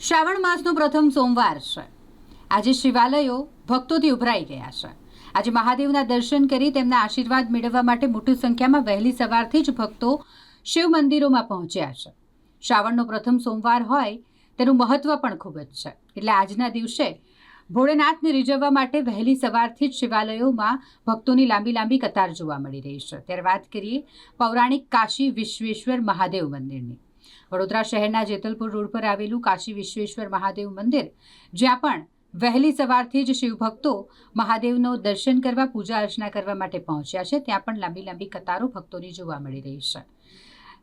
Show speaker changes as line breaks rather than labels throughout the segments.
શ્રાવણ માસનો પ્રથમ સોમવાર છે. આજે શિવાલયો ભક્તોથી ઉભરાઈ ગયા છે. આજે મહાદેવના દર્શન કરી તેમના આશીર્વાદ મેળવવા માટે મોટી સંખ્યામાં વહેલી સવારથી જ ભક્તો શિવ મંદિરોમાં પહોંચ્યા છે. શ્રાવણનો પ્રથમ સોમવાર હોય તેનું મહત્વ પણ ખૂબ જ છે. એટલે આજના દિવસે ભોળેનાથને રીઝવવા માટે વહેલી સવારથી જ શિવાલયોમાં ભક્તોની લાંબી લાંબી કતાર જોવા મળી રહી છે. ત્યારે વાત કરીએ પૌરાણિક કાશી વિશ્વેશ્વર મહાદેવ મંદિરની. વડોદરા શહેરના જેતલપુર રોડ પર આવેલું કાશી વિશ્વેશ્વર મહાદેવ મંદિર જ્યાં પણ વહેલી સવારથી જ શિવભક્તો મહાદેવનો દર્શન કરવા પૂજા અર્ચના કરવા માટે પહોંચ્યા છે. ત્યાં પણ લાંબી લાંબી કતારો ભક્તોની જોવા મળી રહી છે.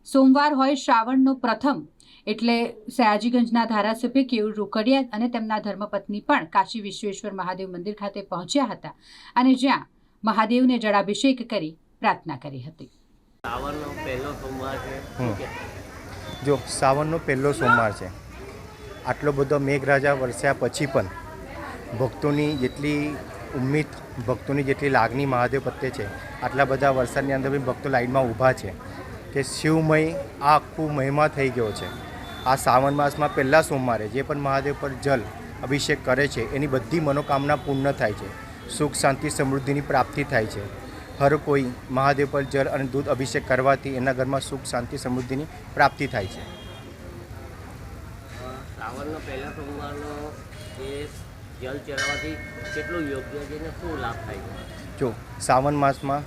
સોમવાર હોય શ્રાવણનો પ્રથમ એટલે સયાજીગંજના ધારાસભ્ય કેયુર રોકડિયા અને તેમના ધર્મપત્ની પણ કાશી વિશ્વેશ્વર મહાદેવ મંદિર ખાતે પહોંચ્યા હતા અને જ્યાં મહાદેવને જળાભિષેક કરી પ્રાર્થના કરી હતી.
શ્રાવણનો પહેલો સોમવાર છે.
જો, સાવનનો પહેલો સોમવાર છે. આટલો બધો મેઘરાજા વરસ્યા પછી પણ ભક્તોની જેટલી ઉમ્મીદ, ભક્તોની જેટલી લાગણી મહાદેવ પ્રત્યે છે, આટલા બધા વરસાદની અંદર બી ભક્તો લાઈનમાં ઊભા છે કે શિવમય આ આખું મહિમા થઈ ગયો છે. આ શ્રાવણ માસમાં પહેલાં સોમવારે જે પણ મહાદેવ પર જલ અભિષેક કરે છે, એની બધી મનોકામના પૂર્ણ થાય છે. સુખ, શાંતિ, સમૃદ્ધિની પ્રાપ્તિ થાય છે. હર કોઈ મહાદેવ પર જળ અને દૂધ અભિષેક કરવાથી એના ઘરમાં સુખ શાંતિ સમૃદ્ધિની પ્રાપ્તિ થાય છે.
શ્રાવણનો પહેલા સોમવારનો એ જલ ચડાવવાથી કેટલું યોગ્ય છે ને શું લાભ થાય છે?
જો શ્રાવણ માસમાં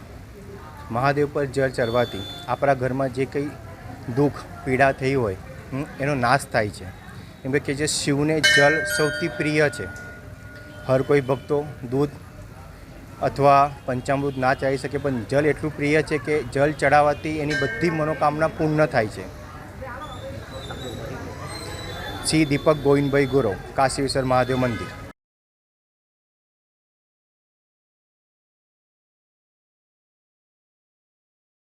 મહાદેવ પર જળ ચડવાથી આપણા ઘરમાં જે કંઈ દુઃખ પીડા થઈ હોય એનો નાશ થાય છે. એમ કે જે શિવને જળ સૌથી પ્રિય છે. હર કોઈ ભક્તો દૂધ અથવા પંચામૃત ના ચાલી શકે, પણ જલ એટલું પ્રિય છે કે જલ ચડાવવાથી એની બધી મનોકામના પૂર્ણ થાય છે. શ્રી દીપક ગોવિંદભાઈ ગુરવ કાશી મહાદેવ મંદિર.